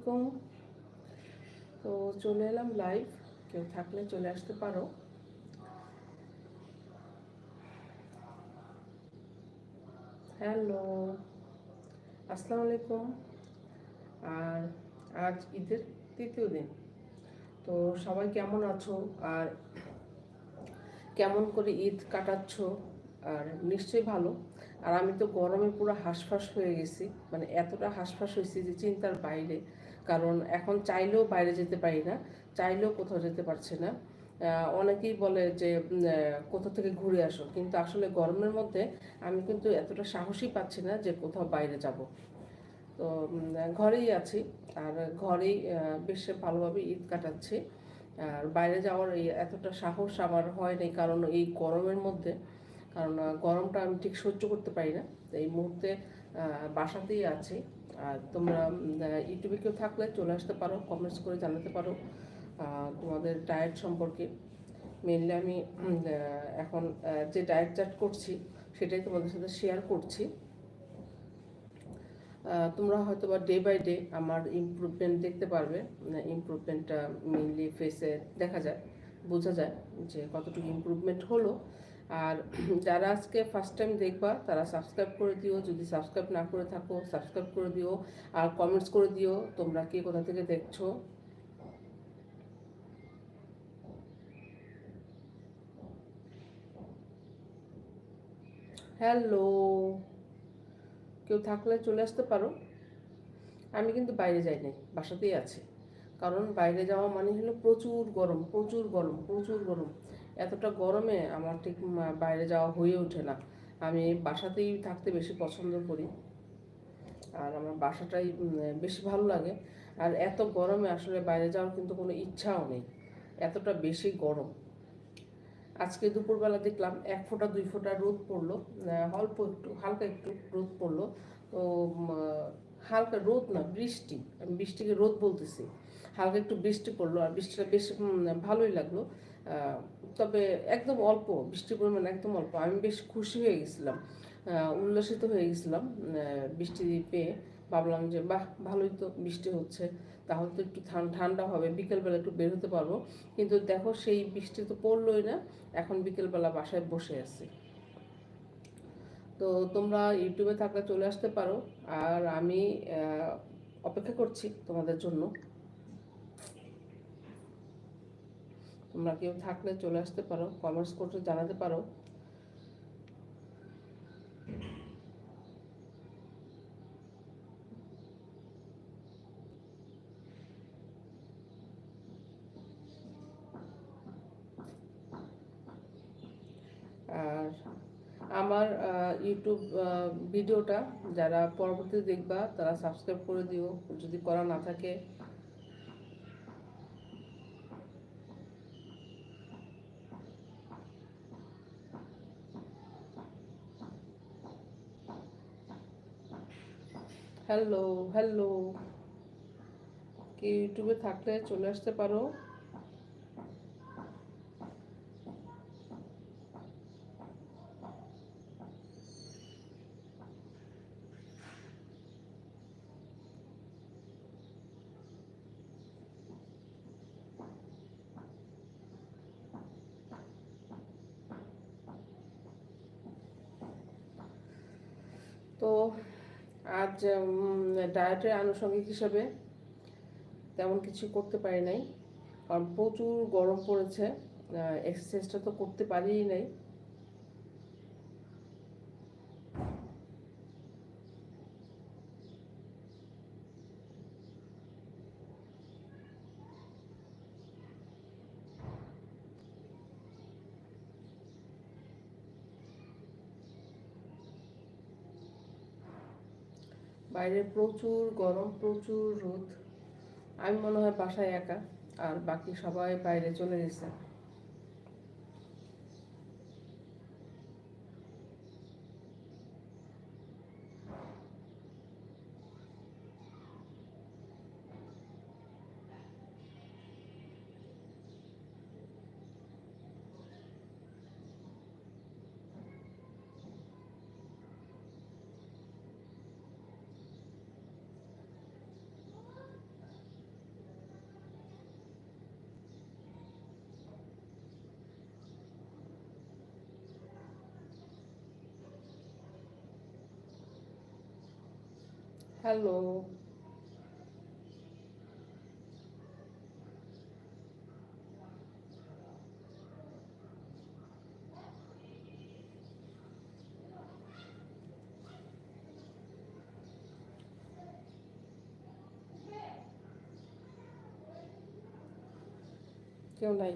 আলাইকুম। তো চলে এলাম লাইভ কেউ থাকলে চলে আসতে পারো। হ্যালো আসসালামু আলাইকুম। আর আজ ঈদের তৃতীয় দিন। তো সবাই কেমন আছো? আর কেমন করে ঈদ কাটাচ্ছ? আর নিশ্চয়ই ভালো। আর আমি তো গরমে পুরো হাঁসফাঁস হয়ে গেছি। মানে এতটা হাঁসফাঁস হয়েছি যে চিন্তার বাইরে। কারণ এখন চাইলেও বাইরে যেতে পারি না, চাইলেও কোথাও যেতে পারছে না। অনেকেই বলে যে কোথা থেকে ঘুরে আসো, কিন্তু আসলে গরমের মধ্যে আমি কিন্তু এতটা সাহসই পাচ্ছি না যে কোথাও বাইরে যাব। তো ঘরেই আছি, আর ঘরেই বেশ ভালোভাবে ঈদ কাটাচ্ছি। আর বাইরে যাওয়ার এই এতটা সাহস আমার হয় নাই কারণ এই গরমের মধ্যে, কারণ গরমটা আমি ঠিক সহ্য করতে পারি না। এই মুহূর্তে বাসাতেই আছি। আর তোমরা ইউটিউবে কেউ থাকলে চলে আসতে পারো কমেন্টস করে জানাতে পারো তোমাদের ডায়েট সম্পর্কে। মেনলি আমি এখন যে ডায়েট চার্ট করছি, সেটাই তোমাদের সাথে শেয়ার করছি। তোমরা হয়তো বা ডে বাই ডে আমার ইমপ্রুভমেন্ট দেখতে পারবে। ইমপ্রুভমেন্টটা মেনলি ফেসে দেখা যায়, বোঝা যায় যে কতটুকু ইমপ্রুভমেন্ট হলো। আর যারা আজকে ফার্স্ট টাইম দেখবা, তারা সাবস্ক্রাইব করে দিও। যদি সাবস্ক্রাইব না করে থাকো সাবস্ক্রাইব করে দিও। আর কমেন্টস করে দিও, তোমরা কে কোথা থেকে দেখছ। হ্যালো কেউ থাকলে চলে আসতে পারো। আমি কিন্তু বাইরে যাই নাই, বাসাতেই আছি। কারণ বাইরে যাওয়া মানে হলো প্রচুর গরম প্রচুর গরম প্রচুর গরম। এতটা গরমে আমার ঠিক বাইরে যাওয়া হয়ে ওঠে না। আমি বাসাতেই থাকতে বেশি পছন্দ করি। আর আমার বাসাটাই বেশি ভালো লাগে। আর এত গরমে আসলে বাইরে যাওয়ার কিন্তু কোনো ইচ্ছাও নেই। এতটা বেশি গরম। আজকে দুপুরবেলা দেখলাম এক ফোঁটা, দুই ফোঁটা রোদ পড়ল। অল্প একটু, হালকা একটু রোদ পড়ল। তো হালকা রোদ না, বৃষ্টি। আমি বৃষ্টিকে রোদ বলতেছি। হালকা একটু বৃষ্টি পড়ল, আর বৃষ্টিটা বেশ ভালোই লাগল। তবে একদম অল্প, বৃষ্টির পরিমাণ একদম অল্প। আমি বেশ খুশি হয়ে গেছিলাম উল্লসিত হয়ে গেছিলাম বৃষ্টি পেয়ে। ভাবলাম যে, বাহ, ভালোই তো বৃষ্টি হচ্ছে, তাহলে তো একটু ঠান্ডা হবে, বিকেলবেলা একটু বের হতে পারব। কিন্তু দেখো, সেই বৃষ্টি তো পড়লোই না, এখন বিকেলবেলা বাসায় বসে আছি। তো তোমরা ইউটিউবে থাকলে চলে আসতে পারো, আর আমি অপেক্ষা করছি তোমাদের জন্য। তোমরা কেউ থাকলে চলে আসতে পারো কমেন্টস করতে জানাতে পারো। আর আমার ইউটিউব ভিডিওটা যারা পরবর্তীতে দেখবা, তারা সাবস্ক্রাইব করে দিও। যদি করা না থাকে হ্যালো হ্যালো কি ইউটিউবে থাকলে চলে আসতে পারো। তো আজ ডায়েটের আনুষঙ্গিক হিসাবে তেমন কিছু করতে পারি নাই। কারণ প্রচুর গরম পড়েছে এক্সারসাইজটা তো করতে পারিই নাই। বাইরে প্রচুর, গরম, প্রচুর রোদ। আমি মনে হয় বাসায় একা, আর বাকি সবাই বাইরে চলে গেছে। হ্যালো কেউ নাই